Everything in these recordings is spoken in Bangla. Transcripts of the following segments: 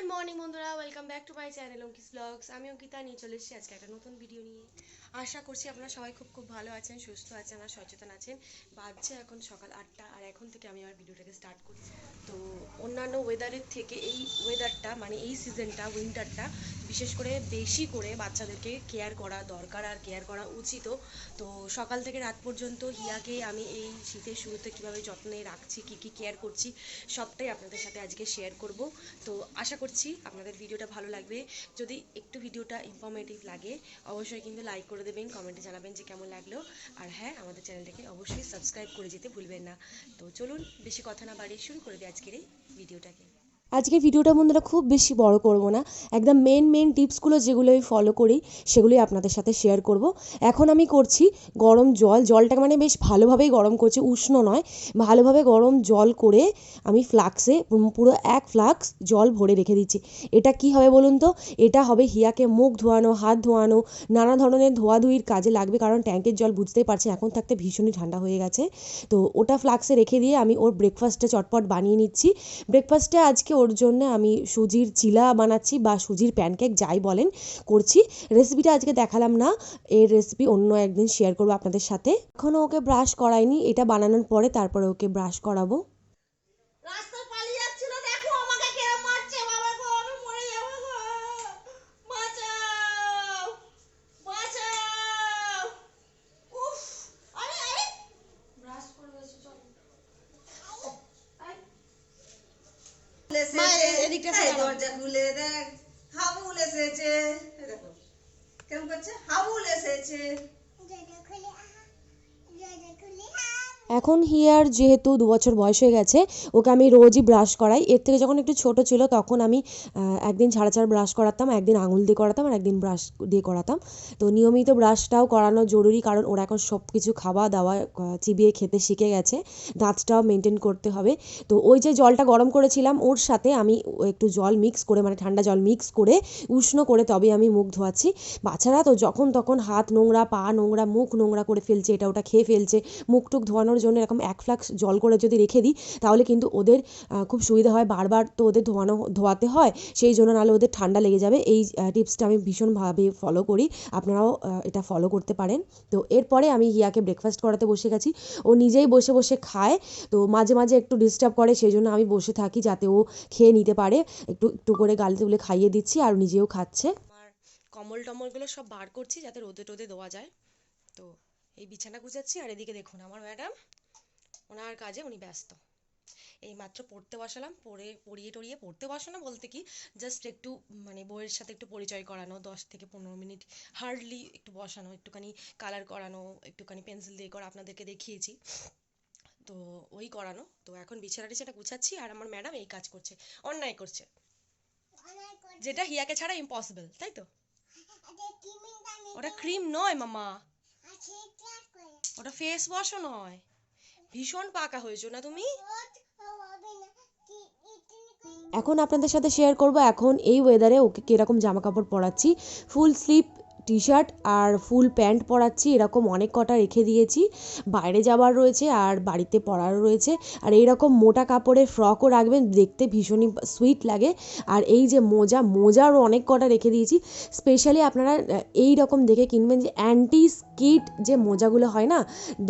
গুড মর্নিং বন্ধুরা। Welcome back to my channel Ankis vlogs আমি অঙ্কিতা, নিয়ে চলে এসেছি আজকে একটা নতুন ভিডিও নিয়ে। আশা করছি আপনারা সবাই খুব খুব ভালো আছেন, সুস্থ আছেন আর সচেতন আছেন। বাজছে এখন সকাল আটটা, আর এখন থেকে আমি আমার ভিডিওটাকে স্টার্ট করছি তো অন্যান্য ওয়েদারের থেকে এই ওয়েদারটা মানে এই সিজনটা উইন্টারটা বিশেষ করে বেশি করে বাচ্চাদেরকে কেয়ার করা দরকার আর কেয়ার করা উচিতও তো সকাল থেকে রাত পর্যন্ত হিয়াকে আমি এই শীতের শুরুতে কীভাবে যত্নে রাখছি, কী কী কেয়ার করছি, সবটাই আপনাদের সাথে আজকে শেয়ার করব। তো আশা করছি আপনাদের ভিডিওটা ভালো লাগবে। যদি একটু ভিডিওটা ইনফরমেটিভ লাগে, অবশ্যই কিন্তু লাইক করে দেবেন কমেন্টে জানাবেন যে কেমন লাগল। আর হ্যাঁ আমাদের চ্যানেলটাকে অবশ্যই সাবস্ক্রাইব করে যেতে ভুলবেন না। তো চলুন, বেশি কথা না বাড়িয়ে শুরু করে দিই আজকের এই ভিডিওটাকে। আজকের ভিডিওটা বন্ধুরা খুব বেশি বড় করব না। একদম মেন মেন টিপসগুলো যেগুলো আমি ফলো করি, সেগুলোই আপনাদের সাথে শেয়ার করব। এখন আমি করছি গরম জল। জলটাকে মানে বেশ ভালোভাবেই গরম করছি, উষ্ণ নয়। ভালোভাবে গরম জল করে আমি ফ্লাক্সে পুরো এক ফ্লাক্স জল ভরে রেখে দিচ্ছি। এটা কি হবে বলুন তো? এটা হবে হিয়াকে মুখ ধোয়ানো, হাত ধোয়ানো, নানা ধরনের ধোয়াধুয়ির কাজে লাগবে, কারণ ট্যাঙ্কের জল বুঝতেই পারছেন, এখন থাকতে ভীষণই ঠান্ডা হয়ে গেছে। তো ওটা ফ্লাক্সে রেখে দিয়ে আমি ওর ব্রেকফাস্টটা চটপট বানিয়ে নিচ্ছি। ব্রেকফাস্টে আজকে ওর জন্য আমি সুজির চিলা বানাচ্ছি বা সুজির প্যানকেক যাই বলেন করছি। রেসিপিটা আজকে দেখালাম না, এর রেসিপি অন্য একদিন শেয়ার করব আপনাদের সাথে। এখনও ওকে ব্রাশ করাইনি, এটা বানানোর পরে তারপরে ওকে ব্রাশ করাবো রাস্তায় পালিয়ে যাচ্ছিল দেখো আমাকে কেরম মারছে বাবা গো আমি মরে যাব গো বাঁচাও বাঁচাও উফ আরে আরে ব্রাশ করবে চল মা, এ- এদিকটা এই সরাও। দরজা খুলে দেখ হাবুল এসেছে এই দেখো কেমন করছে হাবুল এসেছে এখন হিয়ার যেহেতু দু বছর বয়স হয়ে গেছে, ওকে আমি রোজই ব্রাশ করাই। এর থেকে যখন একটু ছোট ছিল, তখন আমি একদিন ছাড়া ছাড়া ব্রাশ করাতাম, একদিন আঙুল দিয়ে করাতাম আর একদিন ব্রাশ দিয়ে করাতাম। তো নিয়মিত ব্রাশটাও করানো জরুরি, কারণ ওরা এখন সব কিছু খাওয়া দাওয়া চিবিয়ে খেতে শিখে গেছে। দাঁতটাও মেনটেন করতে হবে। তো ওই যে জলটা গরম করেছিলাম, ওর সাথে আমি একটু জল মিক্স করে মানে ঠান্ডা জল মিক্স করে, উষ্ণ করে তবে আমি মুখ ধোয়াচ্ছি। বাচ্চারা তো যখন তখন হাত নোংরা, পা নোংরা, মুখ নোংরা করে ফেলছে, এটা ওটা খেয়ে ফেলছে। মুখ টুক ধোয়ানোর জন্য এরকম এক ফ্লাক্স জল করে যদি রেখে দিই, তাহলে কিন্তু ওদের খুব সুবিধা হয়। বারবার তো ওদের ধোয়ানো, ধোয়াতে হয়, সেই জন্য নাহলে ওদের ঠান্ডা লেগে যাবে। এই টিপসটা আমি ভীষণভাবে ফলো করি। আপনারাও এটা ফলো করতে পারেন। তো এরপরে আমি হিয়াকে ব্রেকফাস্ট করাতে বসে গেছি। ও নিজেই বসে বসে খায়। তো মাঝে মাঝে একটু ডিস্টার্ব করে, সেই জন্য আমি বসে থাকি যাতে ও খেয়ে নিতে পারে। একটু একটু করে গালে তুলে খাইয়ে দিচ্ছি আর নিজেও খাচ্ছে। আমার কম্বল টম্বলগুলো সব বার করছি যাতে রোদে টোদে দেওয়া যায়। তো এই বিছানা গুছাচ্ছি আর এদিকে দেখুন আমার ম্যাডাম ওনার কাজে উনি ব্যস্ত। এই মাত্র পড়তে বসালাম পড়ে পড়িয়ে টড়িয়ে পড়তে বসানো বলতে কি জাস্ট একটু মানে বইয়ের সাথে একটু পরিচয় করানো দশ থেকে পনেরো মিনিট হার্ডলি একটু বসানো একটুখানি কালার করানো একটুখানি পেন্সিল দিয়ে করা আপনাদেরকে দেখিয়েছি। তো ওই করানো তো এখন বিছানাটি সেটা গুছাচ্ছি আর আমার ম্যাডাম এই কাজ করছে অন্যায় করছে। যেটা হিয়াকে ছাড়া ইম্পসিবল তাই তো? ওটা ক্রিম নয় মামা। ওটা ফেস ওয়াশও নয়। ভীষণ পাকা হয়েছো, না তুমি? এখন আপনাদের সাথে শেয়ার করব এখন এই ওয়েদারে ওকে কীরকম জামা কাপড় পরাচ্ছি। ফুল স্লিভ টি শার্ট আর ফুল প্যান্ট পরাচ্ছি, এরকম অনেক কটা রেখে দিয়েছি। বাইরে যাবার রয়েছে আর বাড়িতে পরারও রয়েছে। আর এইরকম মোটা কাপড়ের ফ্রকও রাখবেন, দেখতে ভীষণই সুইট লাগে। আর এই যে মোজা, মোজারও অনেক কটা রেখে দিয়েছি। স্পেশালি আপনারা এই রকম দেখে কিনবেন যে অ্যান্টি স্কিট যে মোজাগুলো হয় না,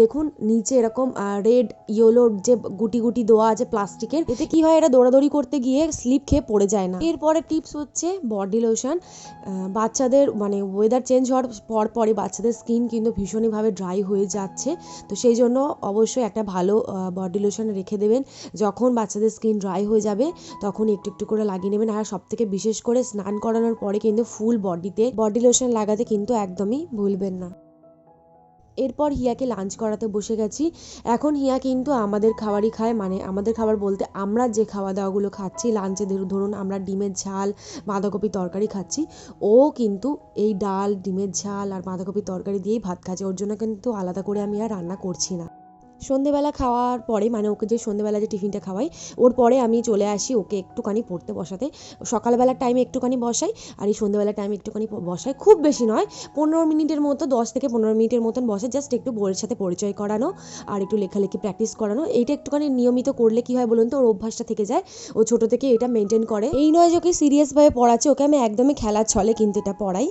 দেখুন নিচে এরকম রেড ইয়েলোর যে গুটি গুটি দেওয়া আছে প্লাস্টিকের, এতে কি হয় এটা দৌড়াদৌড়ি করতে গিয়ে স্লিপ খেয়ে পড়ে যায় না। এরপরে টিপস হচ্ছে বডি লোশন। বাচ্চাদের মানে ওয়েদার চেঞ্জ হওয়ার পর পরে বাচ্চাদের স্কিন কিন্তু ভীষণইভাবে ড্রাই হয়ে যাচ্ছে। তো সেই জন্য অবশ্যই একটা ভালো বডি লোশন রেখে দেবেন। যখন বাচ্চাদের স্কিন ড্রাই হয়ে যাবে, তখন একটু একটু করে লাগিয়ে নেবেন। আর সব থেকে বিশেষ করে স্নান করানোর পরে কিন্তু ফুল বডিতে বডি লোশন লাগাতে কিন্তু একদমই ভুলবেন না। এরপর হিয়াকে লাঞ্চ করাতে বসে গেছি। এখন হিয়া কিন্তু আমাদের খাবারই খায় মানে আমাদের খাবার বলতে আমরা যে খাওয়া দাওয়াগুলো খাচ্ছি লাঞ্চে ধরুন আমরা ডিমের ঝাল, বাঁধাকপি তরকারি খাচ্ছি, ও কিন্তু এই ডাল, ডিমের ঝাল আর বাঁধাকপি তরকারি দিয়েই ভাত খাচ্ছে। ওর জন্য কিন্তু আলাদা করে আমি আর রান্না করছি না। সন্ধেবেলা খাওয়ার পরে মানে ওকে যে সন্ধেবেলা যে টিফিনটা খাওয়াই, ওর পরে আমি চলে আসি ওকে একটুখানি পড়তে বসাতে। সকালবেলার টাইমে একটুখানি বসাই আর এই সন্ধেবেলার টাইমে একটুখানি বসাই। খুব বেশি নয়, পনেরো মিনিটের মতো, দশ থেকে পনেরো মিনিটের মতন বসে জাস্ট একটু বইয়ের সাথে পরিচয় করানো আর একটু লেখালেখি প্র্যাকটিস করানো। এইটা একটুখানি নিয়মিত করলে কি হয় বলুন তো, ওর অভ্যাসটা থেকে যায়। ও ছোট থেকে এটা মেনটেন করে। এই নয় যে ওকে সিরিয়াসভাবে পড়াচ্ছে, ওকে আমি একদমই খেলার ছলে কিন্তু এটা পড়াই।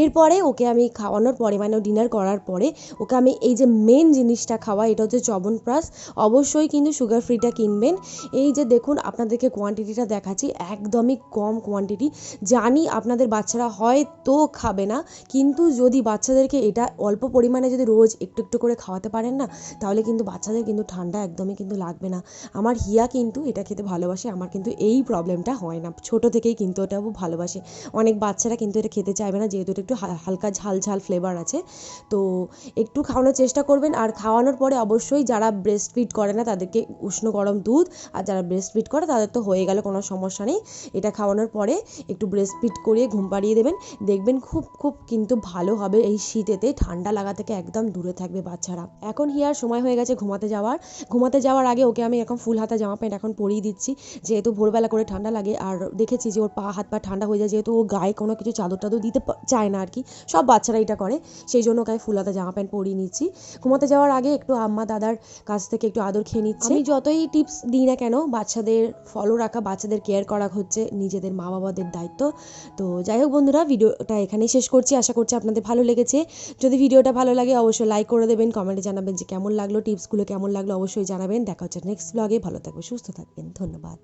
এরপরে ওকে আমি খাওয়ানোর পরে মানে ডিনার করার পরে, ওকে আমি এই যে মেন জিনিসটা খাওয়া এটা হচ্ছে চবনপ্রাশ অবশ্যই কিন্তু সুগার ফ্রিটা কিনবেন। এই যে দেখুন, আপনাদেরকে কোয়ান্টিটিটা দেখাচ্ছি, একদমই কম কোয়ান্টিটি জানি আপনাদের বাচ্চারা হয়তো খাবে না, কিন্তু যদি বাচ্চাদেরকে এটা অল্প পরিমাণে যদি রোজ একটু একটু করে খাওয়াতে পারেন না, তাহলে কিন্তু বাচ্চাদের কিন্তু ঠান্ডা একদমই কিন্তু লাগবে না। আমার হিয়া কিন্তু এটা খেতে ভালোবাসে, আমার কিন্তু এই প্রবলেমটা হয় না। ছোট থেকেই কিন্তু ওটাও ভালোবাসে। অনেক বাচ্চারা কিন্তু এটা খেতে চাইবে না, যেহেতু এটা একটু হালকা ঝাল ঝাল ফ্লেভার আছে। তো একটু খাওয়ানোর চেষ্টা করবেন, আর খাওয়ানোর পরে অবশ্যই যারা ব্রেস্ট ফিড করে না, তাদেরকে উষ্ণ গরম দুধ, আর যারা ব্রেস্ট ফিড করে, তাদের তো হয়ে গেল কোনো সমস্যা নেই। এটা খাওয়ানোর পরে একটু ব্রেস্ট ফিড করিয়ে ঘুম পাড়িয়ে দেবেন। দেখবেন খুব খুব কিন্তু ভালো হবে এই শীতেতে, ঠান্ডা লাগা থেকে একদম দূরে থাকবে বাচ্চারা। এখন হিয়ার সময় হয়ে গেছে ঘুমাতে যাওয়ার। ঘুমাতে যাওয়ার আগে ওকে আমি এখন ফুল হাতা জামা প্যান্ট এখন পরিয়ে দিচ্ছি, যেহেতু ভোরবেলা করে ঠান্ডা লাগে। আর দেখেছি যে ওর পা, হাত, পা ঠান্ডা হয়ে যায়, যেহেতু ও গায়ে কোনো কিছু চাদর টাদর দিতে চায় না আর কি সব বাচ্চারা এটা করে। সেই জন্য ওকে ফুল হাতা জামা প্যান্ট পরিয়ে নিচ্ছি। ঘুমাতে যাওয়ার আগে একটু আম্মা দাদার কাছ থেকে একটু আদর খেয়ে নিচ্ছে। আমি যতই টিপস দিই না কেন, বাচ্চাদের ফলো রাখা, বাচ্চাদের কেয়ার করা হচ্ছে নিজেদের মা বাবাদের দায়িত্ব। তো যাই হোক বন্ধুরা, ভিডিওটা এখানেই শেষ করছি। আশা করছি আপনাদের ভালো লেগেছে। যদি ভিডিওটা ভালো লাগে, অবশ্যই লাইক করে দেবেন কমেন্টে জানাবেন যে কেমন লাগল টিপসগুলো কেমন লাগল, অবশ্যই জানাবেন। দেখা হচ্ছে নেক্সট ব্লগে ভালো থাকবে সুস্থ থাকবেন। ধন্যবাদ।